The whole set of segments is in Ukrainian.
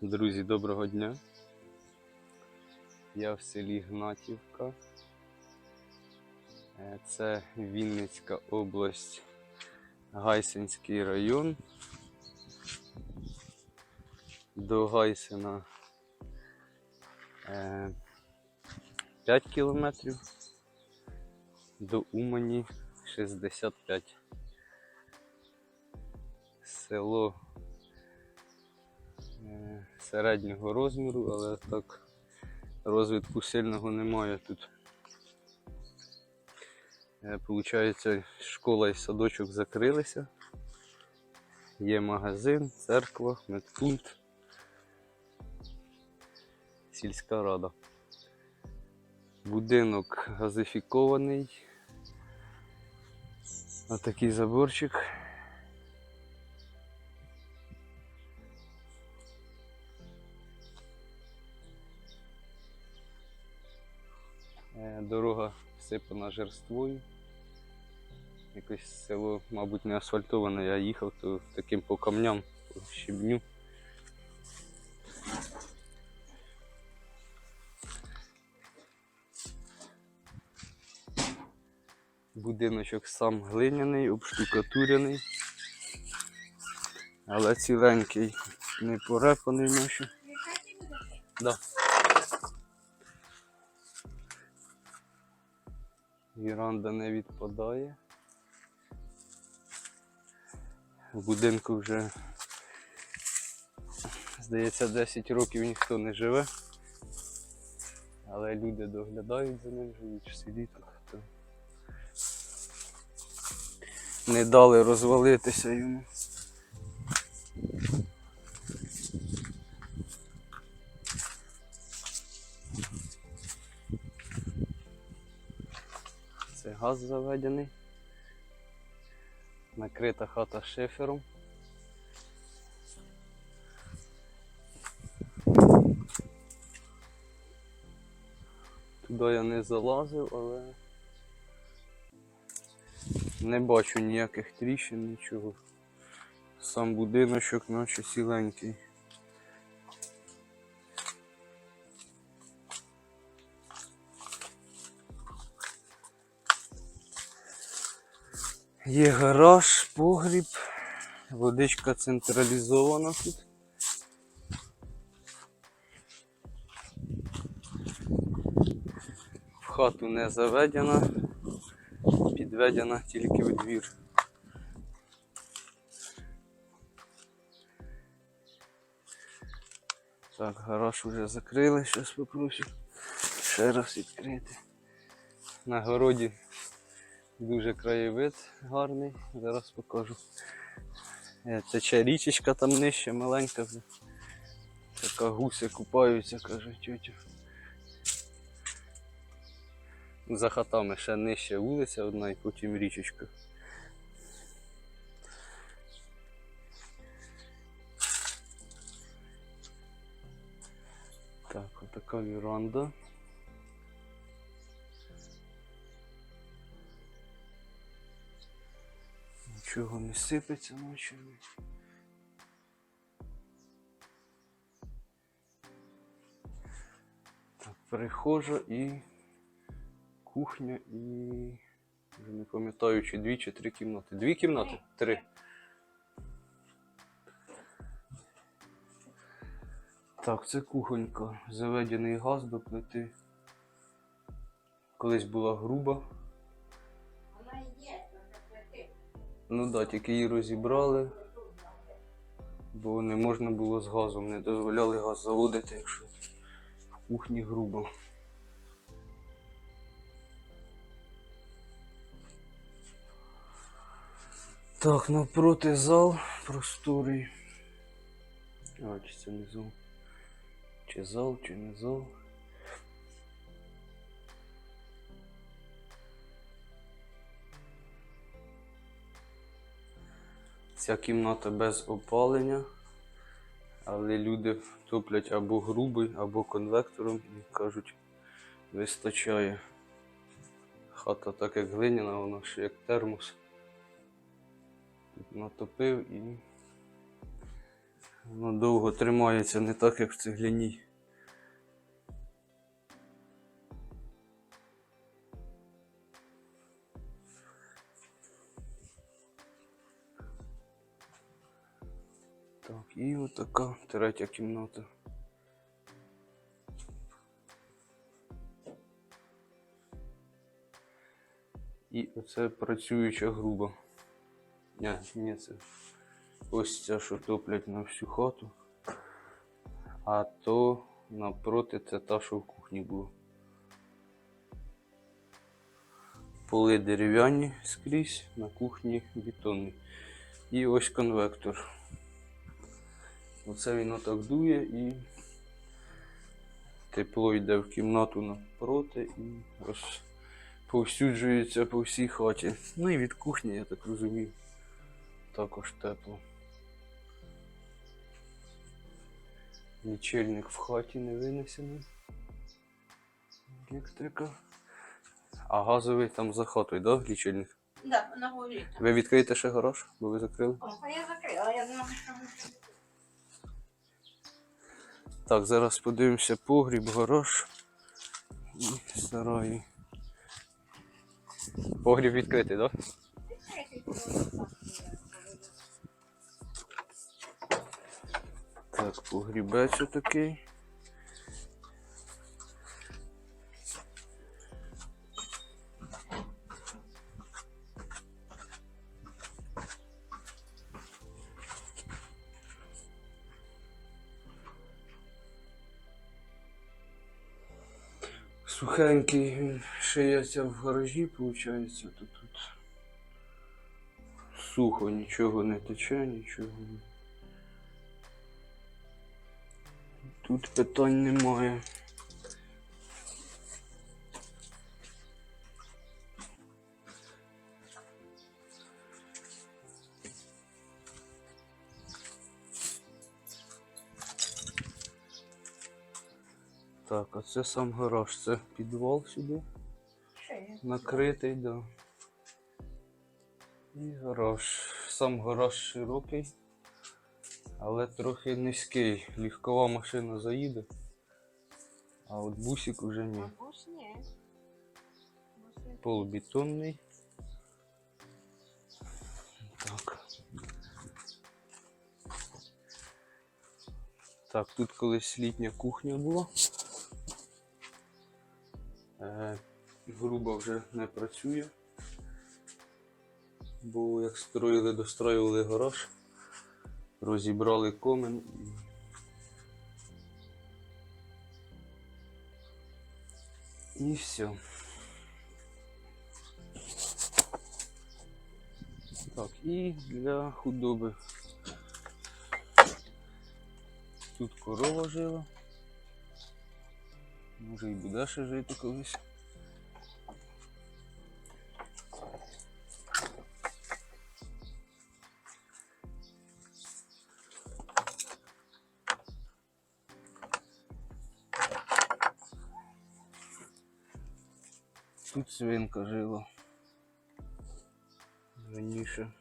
Друзі, доброго дня. Я в селі Гнатівка. Е, Це Вінницька область, Гайсинський район. До Гайсина е, 5 кілометрів, до Умані 65. Село е, середнього розміру, але так розвитку сильного немає тут. Е, Получається, школа і садочок закрилися. Є магазин, церква, медпункт, сільська рада. Будинок газифікований. Отакий заборчик. Дорога всипана жерствою. Якось село, мабуть, не асфальтоване, я їхав то таким по камням, по щебню. Будиночок сам глиняний, обштукатурений, але ціленький, не порепаний ночі. Да. Віранда не відпадає. В будинку вже, здається, 10 років ніхто не живе. Але люди доглядають за ним, живуть в селі. Не дали розвалитися йому. Газ заведений. Накрита хата шифером. Туди я не залазив, але не бачу ніяких тріщин, нічого. Сам будиночок наче сіленький. Є гараж, погріб, водичка централізована тут. В хату не заведена, підведена тільки у двір. Так, гараж вже закрили, зараз попрошу ще раз відкрити. На городі Дуже краєвид гарний, зараз покажу. Тече річечка там нижче, маленька. вже. Така гуси купаються, каже тьотя. За хатами ще нижче вулиця одна і потім річечка. Так, отака віранда. Нічого не сипеться ночами. Так, перехожа і кухня і. Вже не пам'ятаю, чи дві, чи три кімнати. Дві кімнати? Три. Так, це кухонька. Заведений газ до плити. Колись була груба. Ну так, да, тільки її розібрали, бо не можна було з газом, не дозволяли газ заводити, якщо в кухні грубо. Так, навпроти зал просторий. А, чи це не зал? Чи зал, чи не зал? Ця кімната без опалення, але люди топлять або грубий, або конвектором і кажуть, вистачає. Хата так як глиняна, вона ще як термос. Тут натопив і Воно довго тримається, не так, як в цегляній. І отака третя кімната. І оце працююча груба. Ні, ні, це ось ця, що топлять на всю хату. А то напроти це та, що в кухні було. Поли дерев'яні скрізь, на кухні бетонні. І ось конвектор. Оце він отак дує і тепло йде в кімнату напроти і розповсюджується по всій хаті. Ну і від кухні, я так розумію, також тепло. Лічильник в хаті не винесений. Електрика. А газовий там за хатою, да, лічильник? Да, на горі. Ви відкриєте ще гараж, бо ви закрили? О, а я закрила, я думала, що ми Так, зараз подивимося погріб, горош і сараї. Погріб відкритий, так? Да? Так, погрібець отакий. Сухенький він шиється в гаражі, виходить, то тут сухо, нічого не тече, нічого. Тут питань немає. Так, а це сам гараж, це підвал сюди накритий, да. І гараж. Сам гараж широкий, але трохи низький. Легкова машина заїде, а от бусик уже ні. Полубетонний. Так. Так, тут колись літня кухня була. Е, грубо вже не працює. Бо як строїли, достроювали гараж, розібрали комен і. Все. Так, і для худоби. Тут корова жила. Може і буде ще жити колись. Тут свинка жила. Раніше.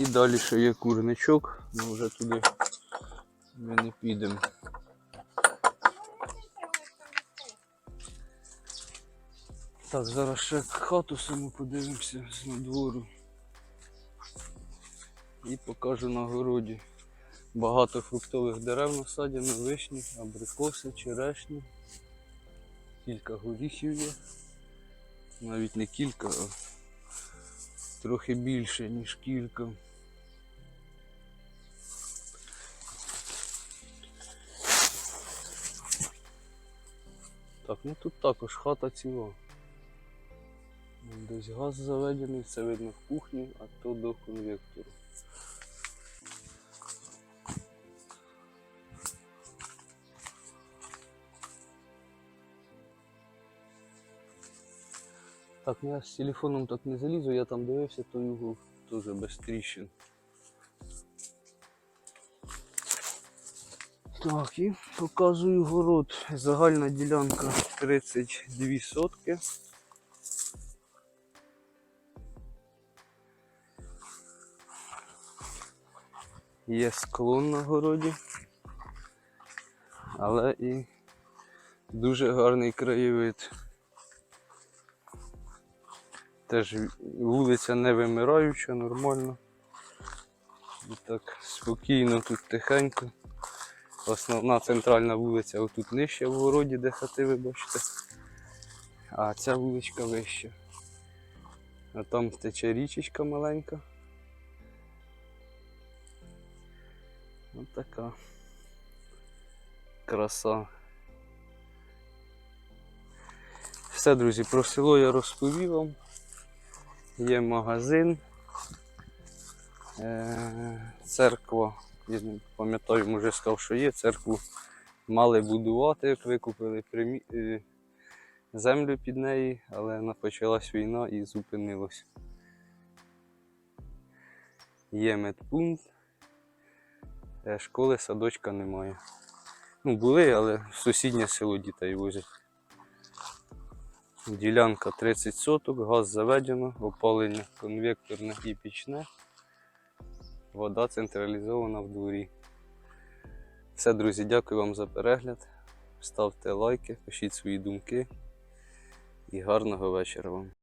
І далі ще є курничок, але вже туди ми не підемо. Так, зараз ще хату саму подивимося з надвору. І покажу на городі. Багато фруктових дерев насадяно, вишні, абрикоси, черешні. Кілька горіхів є. Навіть не кілька, а трохи більше, ніж кілька. Так, ну тут також хата ціла. Десь газ заведений, це видно в кухні, а то до конвектору. Так, я з телефоном так не залізу, я там дивився, той угол теж без тріщин. Так, і показую город. Загальна ділянка 32 сотки. Є склон на городі, але і дуже гарний краєвид. Теж вулиця не вимираюча, нормально. І так спокійно, тут тихенько. Основна центральна вулиця отут нижче в городі, де хати ви бачите. А ця вуличка вища. А там тече річечка маленька. Ось така краса. Все, друзі, про село я розповів вам. Є магазин, е, церква. Я не пам'ятаю, може сказав, що є. Церкву мали будувати, як викупили примі... е, землю під неї, але почалась війна і зупинилось. Є медпункт, школи, садочка немає. Ну, були, але в сусіднє село дітей возять. Ділянка 30 соток, газ заведено, опалення конвекторне і пічне. Вода централізована в дворі. Все, друзі, дякую вам за перегляд. Ставте лайки, пишіть свої думки і гарного вечора вам.